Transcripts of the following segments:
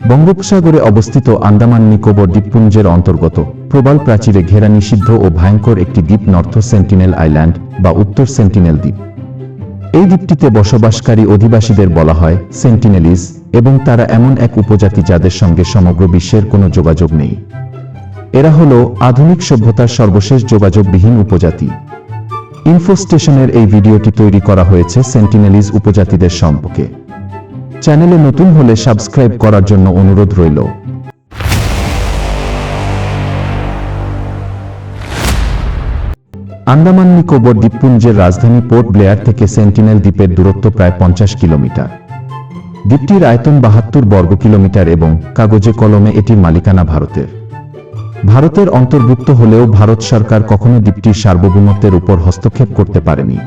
বঙ্গোপসাগরে অবস্থিত আন্দামান নিকোবর দ্বীপপুঞ্জের অন্তর্গত প্রবাল প্রাচীরে ঘেরা নিষিদ্ধ ও ভয়ঙ্কর একটি দ্বীপ নর্থ সেন্টিনেল আইল্যান্ড বা উত্তর সেন্টিনেল দ্বীপ। এই দ্বীপটিতে বসবাসকারী অধিবাসীদের বলা হয় সেন্টিনেলিস এবং তারা এমন এক উপজাতি যাদের সঙ্গে সমগ্র বিশ্বের কোনো যোগাযোগ নেই। এরা হল আধুনিক সভ্যতার সর্বশেষ যোগাযোগবিহীন উপজাতি। ইনফো স্টেশনের এই ভিডিওটি তৈরি করা হয়েছে সেন্টিনেলিজ উপজাতিদের সম্পর্কে। চ্যানেলে নতুন হলে সাবস্ক্রাইব করার জন্য অনুরোধ রইল। আন্দামান নিকোবর দ্বীপপুঞ্জের রাজধানী পোর্ট ব্লেয়ার থেকে সেন্টিনেল দ্বীপের দূরত্ব প্রায় পঞ্চাশ কিলোমিটার। দ্বীপটির আয়তন বাহাত্তর বর্গ কিলোমিটার এবং কাগজে কলমে এটির মালিকানা ভারতের। ভারতের অন্তর্ভুক্ত হলেও ভারত সরকার কখনো দ্বীপটির সার্বভৌমত্বের উপর হস্তক্ষেপ করতে পারেনি।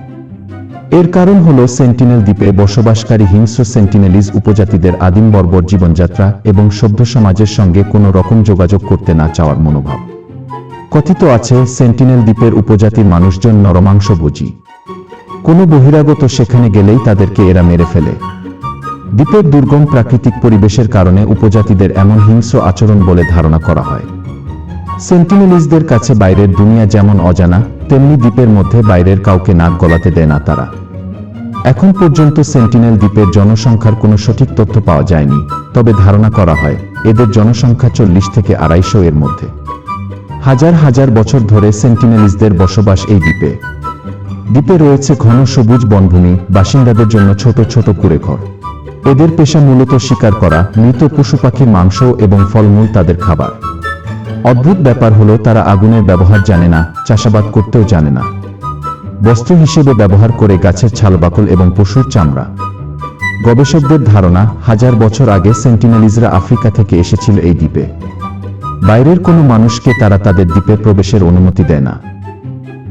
এর কারণ হল সেন্টিনেল দ্বীপে বসবাসকারী হিংস্র সেন্টিনেলিজ উপজাতিদের আদিম বর্বর জীবনযাত্রা এবং সভ্য সমাজের সঙ্গে কোনো রকম যোগাযোগ করতে না চাওয়ার মনোভাব। কথিত আছে, সেন্টিনেল দ্বীপের উপজাতির মানুষজন নরমাংস বুঝি। কোনো বহিরাগত সেখানে গেলেই তাদেরকে এরা মেরে ফেলে। দ্বীপের দুর্গম প্রাকৃতিক পরিবেশের কারণে উপজাতিদের এমন হিংস্র আচরণ বলে ধারণা করা হয়। সেন্টিনেলিজদের কাছে বাইরের দুনিয়া যেমন অজানা, তেমনি দ্বীপের মধ্যে বাইরের কাউকে নাক গলাতে দেয় না তারা। এখন পর্যন্ত সেন্টিনেল দ্বীপের জনসংখ্যার কোনো সঠিক তথ্য পাওয়া যায়নি, তবে ধারণা করা হয়, এদের জনসংখ্যা চল্লিশ থেকে আড়াইশো এর মধ্যে। হাজার হাজার বছর ধরে সেন্টিনেলিজদের বসবাস এই দ্বীপে। দ্বীপে রয়েছে ঘন সবুজ বনভূমি, বাসিন্দাদের জন্য ছোট ছোট কুড়েঘর। এদের পেশা মূলত শিকার করা, মৃত পশু পাখির মাংস এবং ফলমূল তাদের খাবার। অদ্ভুত ব্যাপার হলো তারা আগুনের ব্যবহার জানে না, চাষাবাদ করতেও জানে না। বস্ত্র হিসেবে ব্যবহার করে গাছের ছালবাকল এবং পশুর চামড়া। গবেষকদের ধারণা, হাজার বছর আগে সেন্টিনেলিজরা আফ্রিকা থেকে এসেছিল এই দ্বীপে। বাইরের কোনো মানুষকে তারা তাদের দ্বীপে প্রবেশের অনুমতি দেয় না।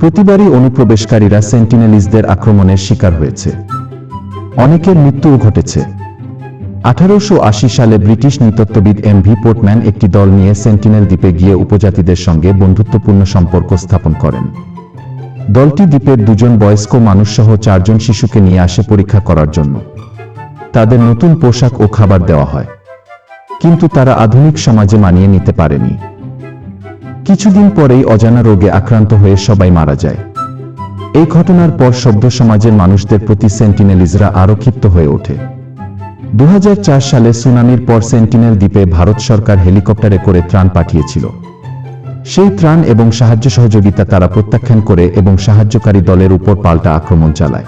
প্রতিবারই অনুপ্রবেশকারীরা সেন্টিনেলিজদের আক্রমণের শিকার হয়েছে। অনেকের মৃত্যুও ঘটেছে। আঠারোশো আশি সালে ব্রিটিশ নৃতত্ত্ববিদ এম ভি পোর্টম্যান একটি দল নিয়ে সেন্টিনেল দ্বীপে গিয়ে উপজাতিদের সঙ্গে বন্ধুত্বপূর্ণ সম্পর্ক স্থাপন করেন। দলটি দ্বীপের দুজন বয়স্ক মানুষসহ চারজন শিশুকে নিয়ে আসে পরীক্ষা করার জন্য। তাদের নতুন পোশাক ও খাবার দেওয়া হয়। কিন্তু তারা আধুনিক সমাজে মানিয়ে নিতে পারেনি। কিছুদিন পরেই অজানা রোগে আক্রান্ত হয়ে সবাই মারা যায়। এই ঘটনার পর সভ্য সমাজের মানুষদের প্রতি সেন্টিনেলিজরা আরও ক্ষিপ্ত হয়ে ওঠে। দু হাজার চার সালে সুনামির পর সেন্টিনেল দ্বীপে ভারত সরকার হেলিকপ্টারে করে ত্রাণ পাঠিয়েছিল। সেই ত্রাণ এবং সাহায্য সহযোগিতা তারা প্রত্যাখ্যান করে এবং সাহায্যকারী দলের উপর পাল্টা আক্রমণ চালায়।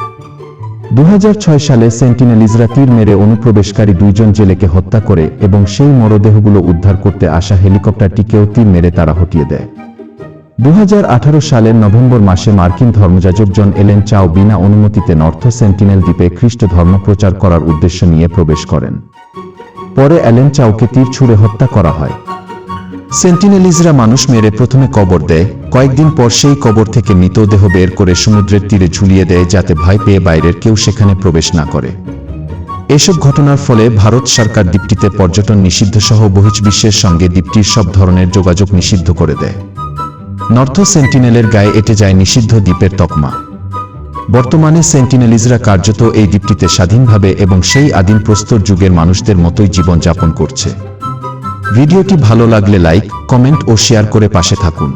দু হাজার ছয় সালে সেন্টিনেলিজরা তীর মেরে অনুপ্রবেশকারী দুইজন জেলেকে হত্যা করে এবং সেই মরদেহগুলো উদ্ধার করতে আসা হেলিকপ্টারটিকেও তীর মেরে তারা হটিয়ে দেয়। দু হাজার আঠারো সালের নভেম্বর মাসে মার্কিন ধর্মযাজক জন এলেন চাও বিনা অনুমতিতে নর্থ সেন্টিনেল দ্বীপে খ্রিস্ট ধর্ম প্রচার করার উদ্দেশ্য নিয়ে প্রবেশ করেন। পরে অ্যালেন চাওকে তীর ছুঁড়ে হত্যা করা হয়। সেন্টিনেলিজরা মানুষ মেরে প্রথমে কবর দেয়। কয়েকদিন পর সেই কবর থেকে মৃতদেহ বের করে সমুদ্রের তীরে ঝুলিয়ে দেয় যাতে ভয় পেয়ে বাইরের কেউ সেখানে প্রবেশ না করে। এসব ঘটনার ফলে ভারত সরকার দ্বীপটিতে পর্যটন নিষিদ্ধ সহ বহির্বিশ্বের সঙ্গে দ্বীপটির সব ধরনের যোগাযোগ নিষিদ্ধ করে দেয়। নর্থ সেন্টিনেলের গায়ে এটে যায় নিষিদ্ধ দ্বীপের তকমা। বর্তমানে সেন্টিনেলিজরা কার্যত এই দ্বীপটিতে স্বাধীনভাবে এবং সেই আদিম প্রস্তর যুগের মানুষদের মতোই জীবনযাপন করছে। ভিডিওটি ভালো লাগলে লাইক কমেন্ট ও শেয়ার করে পাশে থাকুন।